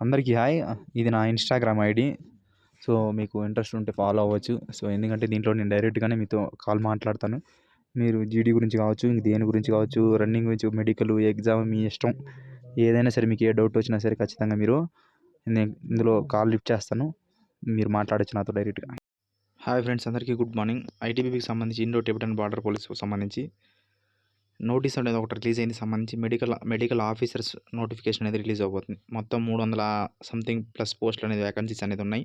అందరికీ హాయ్. ఇది నా ఇన్స్టాగ్రామ్ ఐడి. సో మీకు ఇంట్రెస్ట్ ఉంటే ఫాలో అవ్వచ్చు. సో ఎందుకంటే దీంట్లో నేను డైరెక్ట్గానే మీతో కాల్ మాట్లాడతాను. మీరు జీడీ గురించి కావచ్చు ఇంక దేని గురించి కావచ్చు రన్నింగ్ గురించి మెడికల్ ఎగ్జామ్ మీ ఇష్టం. ఏదైనా సరే మీకు ఏ డౌట్ వచ్చినా సరే ఖచ్చితంగా మీరు నేను ఇందులో కాల్ లిఫ్ట్ చేస్తాను. మీరు మాట్లాడచ్చు నాతో డైరెక్ట్గా. హాయ్ ఫ్రెండ్స్ అందరికీ గుడ్ మార్నింగ్ ఐటీబీకి సంబంధించి ఇండో టిబెటన్ బార్డర్ పోలీస్ సంబంధించి నోటీస్ అనేది ఒకటి రిలీజ్ అయింది. సంబంధించి మెడికల్ మెడికల్ ఆఫీసర్స్ నోటిఫికేషన్ అనేది రిలీజ్ అవబోతుంది మొత్తం మూడు వందల సంథింగ్ ప్లస్ పోస్టులు అనేది వేకెన్సీస్ అనేది ఉన్నాయి.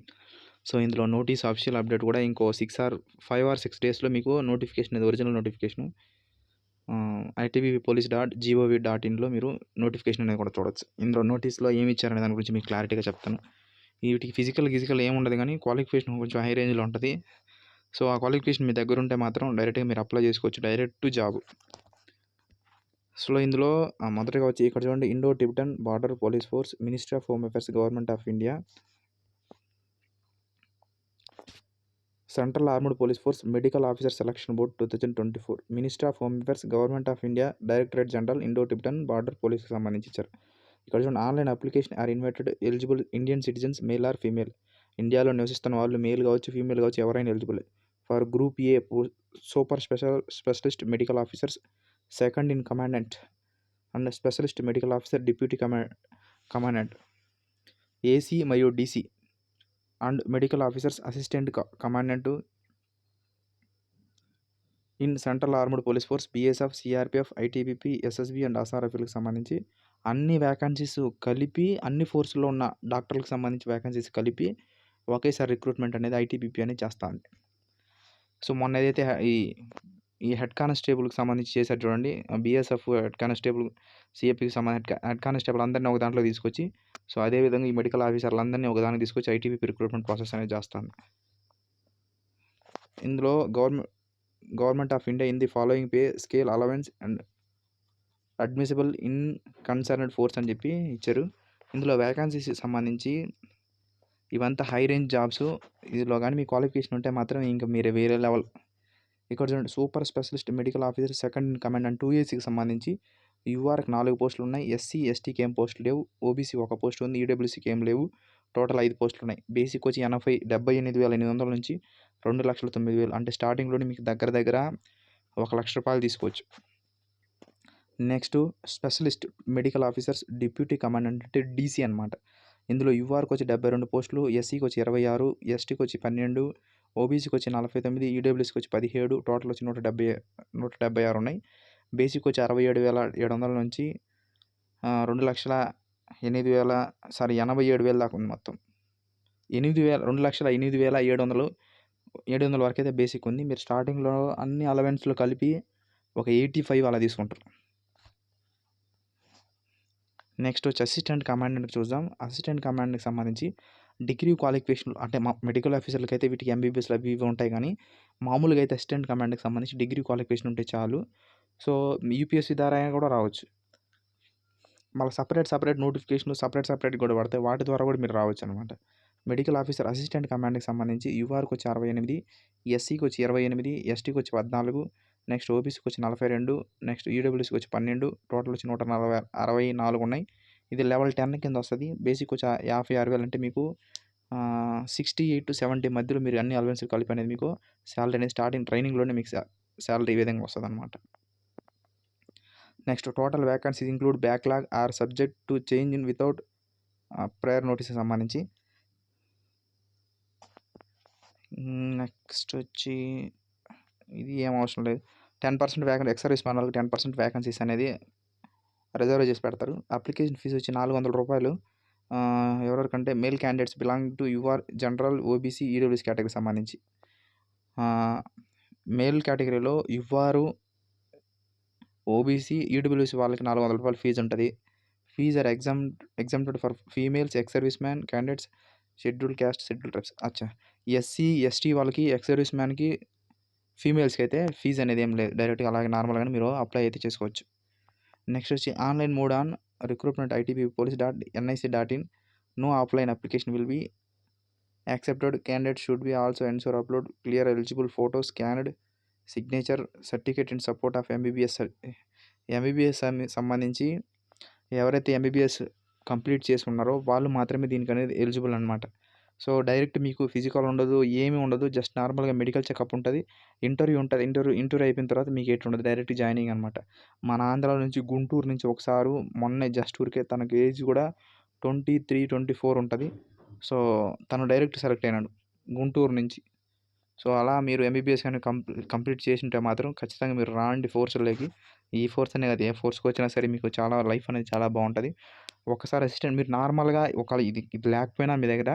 సో ఇందులో నోటీస్ అఫీషియల్ అప్డేట్ కూడా ఇంకో six or five or six డేస్లో మీకు నోటిఫికేషన్ అనేది original notification ITB police dot GOV dot ఇన్లో మీరు నోటిఫికేషన్ అనేది కూడా చూడొచ్చు. ఇందులో నోటీస్లో ఏమి ఇచ్చారనే దాని గురించి మీకు క్లారిటీగా చెప్తాను. వీటికి ఫిజికల్ గిజికల్ ఏముండదు ఉండదు కానీ క్వాలిఫికేషన్ కొంచెం హై రేంజ్లో ఉంటుంది. సో ఆ క్వాలిఫికేషన్ మీ దగ్గర ఉంటే మాత్రం డైరెక్ట్గా మీరు అప్లై చేసుకోవచ్చు. డైరెక్ట్ టు జాబ్ సో ఇందులో మొదటిగా మొదటగా వచ్చి ఇక్కడ చూడండి Indo Tibetan border police force ministry of home affairs government of India. Central armed police force medical officer selection board two thousand twenty four. Ministry of home affairs government of India directorate general Indo Tibetan border పోలీస్కి సంబంధించి ఇచ్చారు. ఇక్కడ చూడండి online application are invited eligible Indian citizens male or female. ఇండియాలో నివసిస్తున్న వాళ్ళు male కావచ్చు female కావచ్చు ఎవరైనా eligible. For group A super special specialist medical officers second in commandant and specialist medical officer deputy comma commandant. AC మరియు DC and medical officers assistant commandant in central armed police force BSF CRPF ITBP SSB and ఎస్ఆర్ఎఫ్లకు సంబంధించి అన్ని vacancies కలిపి అన్ని ఫోర్స్లో ఉన్న డాక్టర్లకు సంబంధించి vacancies కలిపి ఒకేసారి రిక్రూట్మెంట్ అనేది ఐటీబీపీ అనేది చేస్తుంది. సో మొన్న ఏదైతే ఈ ఈ హెడ్ కానిస్టేబుల్కి సంబంధించి చేశారు చూడండి. బీఎస్ఎఫ్ హెడ్ కానిస్టేబుల్ సిఎఫ్కి సంబంధించి హెడ్ కానిస్టేబుల్ అందరినీ ఒక దాంట్లో తీసుకొచ్చి సో అదేవిధంగా ఈ మెడికల్ ఆఫీసర్లు అందరినీ ఒక దానికి తీసుకొచ్చి ఐటీపీ రిక్రూట్మెంట్ ప్రాసెస్ అనేది చేస్తాను. ఇందులో government government of India in the following pay scale allowance and admissible in concerned force అని చెప్పి ఇచ్చారు. ఇందులో వ్యాకెన్సీస్ సంబంధించి ఇవంతా హై రేంజ్ జాబ్స్. ఇందులో కానీ మీ క్వాలిఫికేషన్ ఉంటే మాత్రం ఇంకా మీరు వేరే లెవెల్. ఇక్కడ చూడండి super specialist medical officer second in command and to ఏసీకి సంబంధించి యూఆర్కి నాలుగు పోస్టులు ఉన్నాయి. ఎస్సీ ఎస్టీకి ఏం పోస్టులు లేవు. ఓబీసీ ఒక పోస్ట్ ఉంది. ఈడబ్ల్యూసీకి ఏం లేవు. టోటల్ ఐదు పోస్టులు ఉన్నాయి. బేసిక్ వచ్చి ఎనభై డెబ్బై ఎనిమిది వేల ఎనిమిది వందల నుంచి రెండు లక్షల తొమ్మిది వేలు. అంటే స్టార్టింగ్లోనే మీకు దగ్గర దగ్గర ఒక లక్ష రూపాయలు తీసుకోవచ్చు. Next specialist medical officers deputy commandant అంటే డీసీ అనమాట ఇందులో యూఆర్కి వచ్చి డెబ్బై రెండు పోస్టులు ఎస్సీకి వచ్చి ఇరవై ఆరు ఎస్టీకి వచ్చి పన్నెండు ఓబీసీకి వచ్చి నలభై తొమ్మిది ఈడబ్ల్యూసీకి వచ్చి పదిహేడు టోటల్ వచ్చి నూట డెబ్బై నూట డెబ్బై ఆరు ఉన్నాయి. బేసిక్ వచ్చి అరవై ఏడు వేల ఏడు వందల నుంచి రెండు లక్షల ఎనిమిది వేల సారీ ఎనభై ఏడు వేల దాకా ఉంది మొత్తం. ఎనిమిది వేల రెండు లక్షల ఎనిమిది వేల ఏడు వందలు ఏడు వందల వరకు అయితే బేసిక్ ఉంది. మీరు స్టార్టింగ్లో అన్ని అలవెన్స్లు కలిపి ఒక ఎయిటీ ఫైవ్ అలా తీసుకుంటారు. నెక్స్ట్ వచ్చి అసిస్టెంట్ కమాండెంట్కి చూద్దాం. అసిస్టెంట్ కమాండెంట్కి సంబంధించి డిగ్రీ క్వాలిఫికేషన్ అంటే మా మెడికల్ ఆఫీసర్లకి అయితే వీటికి ఎంబీబీఎస్లు అవి ఇవి ఉంటాయి కానీ మామూలుగా అయితే అసిస్టెంట్ కమాండ్కి సంబంధించి డిగ్రీ క్వాలిఫికేషన్ ఉంటే చాలు. సో యూపీఎస్సీ ద్వారా అయినా కూడా రావచ్చు. మళ్ళీ separate separate notification separate separate కూడా పడతాయి. వాటి ద్వారా కూడా మీరు రావచ్చు అనమాట మెడికల్ ఆఫీసర్ అసిస్టెంట్ కమాండ్కి సంబంధించి యూఆర్కి వచ్చి అరవై ఎనిమిది ఎస్సీకి వచ్చి ఇరవై ఎనిమిది ఎస్టీకి వచ్చి పద్నాలుగు నెక్స్ట్ ఓబీసీకి వచ్చి నలభై రెండు నెక్స్ట్ ఈడబ్ల్యూసీకి వచ్చి పన్నెండు టోటల్ వచ్చి నూట నలభై అరవై నాలుగు ఉన్నాయి. ఇది లెవెల్ టెన్ కింద వస్తుంది బేసిక్ వచ్చి ఆ- యాభై ఆరు వేలు అంటే మీకు సిక్స్టీ ఎయిట్ టు సెవెంటీ మధ్యలో మీరు అన్ని అలవెన్స్ కలిపి అనేది మీకు శాలరీ అనేది స్టార్టింగ్ ట్రైనింగ్లోనే మీకు శాలరీ ఈ విధంగా వస్తుంది అనమాట next total vacancies include backlog or subject to change in without prior notice సంబంధించి. నెక్స్ట్ వచ్చి ఇది ఏం అవసరం లేదు. Ten percent vacancy ex service మన వాళ్ళకి టెన్ పర్సెంట్ వ్యాకెన్సీస్ అనేది రిజర్వ్ చేసి పెడతారు. అప్లికేషన్ ఫీజు వచ్చి నాలుగు వందల రూపాయలు. ఆ, ఎవరెవరికంటే male candidates belong to UR general OBC EWC category సంబంధించి. మేల్ కేటగిరీలో యువారు ఓబీసీ ఈడబ్ల్యూసీ వాళ్ళకి నాలుగు వందల రూపాయలు ఫీజు ఉంటుంది. Fee are exam exempted for females ex service man candidates schedule caste schedule tribes అచ్చా. ఎస్సీ ఎస్టీ వాళ్ళకి ఎక్స్ సర్వీస్ మ్యాన్కి ఫీమేల్స్కి అయితే ఫీజు అనేది ఏం లేదు. డైరెక్ట్గా అలాగే నార్మల్గానే మీరు అప్లై అయితే చేసుకోవచ్చు. నెక్స్ట్ వచ్చి online mode on recruitment ITP police dot NIC dot in no offline application will be accepted candidate should be also ensure upload clear eligible photo scanned signature certificate in support of MBBS MBBS సంబంధించి ఎవరైతే MBBS complete చేసుకున్నారో వాళ్ళు మాత్రమే దీనికనేది eligible అనమాట. So, direct మీకు physical ఉండదు. ఏమీ ఉండదు. జస్ట్ నార్మల్‌గా మెడికల్ చెకప్ ఉంటుంది ఇంటర్వ్యూ ఉంటుంది ఇంటర్వ్యూ ఇంటర్వ్యూ అయిపోయిన తర్వాత మీకు ఎటు ఉండదు. డైరెక్ట్ జాయినింగ్ అనమాట. మన ఆంధ్ర నుంచి గుంటూరు నుంచి ఒకసారి మొన్నే జస్ట్ ఊరికే తనకి ఏజ్ కూడా ట్వంటీ త్రీ ట్వంటీ ఫోర్ ఉంటుంది సో, తను డైరెక్ట్ సెలెక్ట్ అయినాడు. గుంటూరు నుంచి. సో, అలా మీరు ఎంబీబీఎస్ కానీ కంప్ కంప్లీట్ ఉంటే మాత్రం ఖచ్చితంగా మీరు రాండి ఫోర్స్‌లోకి. ఈ ఫోర్స్ అనే కాదు ఏ ఫోర్స్కి వచ్చినా సరే మీకు చాలా లైఫ్ అనేది చాలా బాగుంటుంది ఒకసారి అసిస్టెంట్ మీరు నార్మల్‌గా ఒక ఇది ఇది లేకపోయినా మీ దగ్గర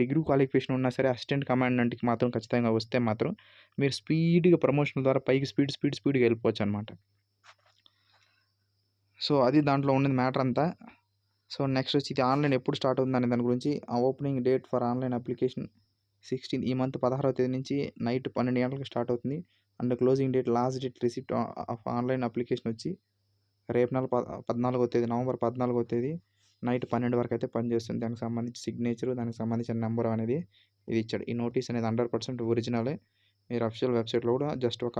డిగ్రీ క్వాలిఫికేషన్ ఉన్నా సరే అసిస్టెంట్ కమాండెంట్‌కి మాత్రం ఖచ్చితంగా వస్తే మాత్రం మీరు స్పీడ్‌గా ప్రమోషన్ ద్వారా పైకి స్పీడ్, స్పీడ్, స్పీడ్‌గా వెళ్ళిపోవచ్చు అనమాట సో, అది దాంట్లో ఉన్నది మ్యాటర్ అంతా. సో, నెక్స్ట్ వచ్చి ఇది ఆన్‌లైన్ ఎప్పుడు స్టార్ట్ అవుతుందనే దాని గురించి ఆ opening date for online application 16 ఈ మంత్ 16వ తేదీ నుంచి నైట్ 12 గంటలకు స్టార్ట్ అవుతుంది. And closing date last date receipt of online application వచ్చి రేపు నెల ప 14వ తేదీ నవంబర్ 14వ తేదీ నైట్ 12 వరకు అయితే పనిచేస్తుంది. దానికి సంబంధించి సిగ్నేచర్ దానికి సంబంధించిన నెంబర్ అనేది ఇది ఇచ్చాడు. ఈ నోటీస్ అనేది 100% ఒరిజినలే. మీరు అఫీషియల్ వెబ్‌సైట్‌లో కూడా జస్ట్ ఒక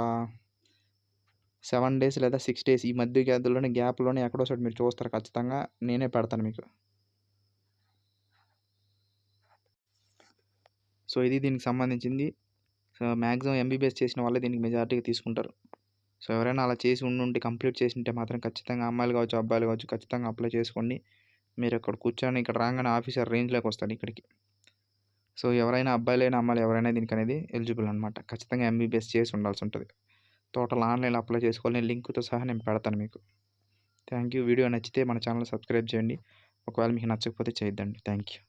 సెవెన్ డేస్ లేదా సిక్స్ డేస్ ఈ మధ్య గ్యాప్‌లోనే గ్యాప్‌లోనే ఎక్కడో చోట మీరు చూస్తారు ఖచ్చితంగా. నేనే పెడతాను మీకు. సో, ఇది దీనికి సంబంధించింది. సో, మ్యాక్సిమం ఎంబీబీఎస్ చేసిన వాళ్ళే దీనికి మెజారిటీగా తీసుకుంటారు. సో, ఎవరైనా అలా చేసి ఉండుంటే కంప్లీట్ చేసుంటే మాత్రం ఖచ్చితంగా అమ్మాయిలు కావచ్చు, అబ్బాయిలు కావచ్చు ఖచ్చితంగా అప్లై చేసుకోండి. మీరు ఇక్కడ కూర్చొని ఇక్కడ రాగానే ఆఫీసర్ రేంజ్‌లోకి వస్తాడు ఇక్కడికి. సో, ఎవరైనా అబ్బాయిలైనా, అమ్మాయిలు ఎవరైనా దీనికనేది ఎలిజిబుల్ అనమాట. ఖచ్చితంగా ఎంబీబీఎస్ చేసి ఉండాల్సి ఉంటుంది టోటల్ ఆన్‌లైన్‌లో అప్లై చేసుకోవాలి. నేను లింక్‌తో సహా నేను పెడతాను మీకు. Thank you. వీడియో నచ్చితే మన ఛానల్ సబ్స్క్రైబ్ చేయండి. ఒకవేళ మీకు నచ్చకపోతే చేయొద్దండి. Thank you.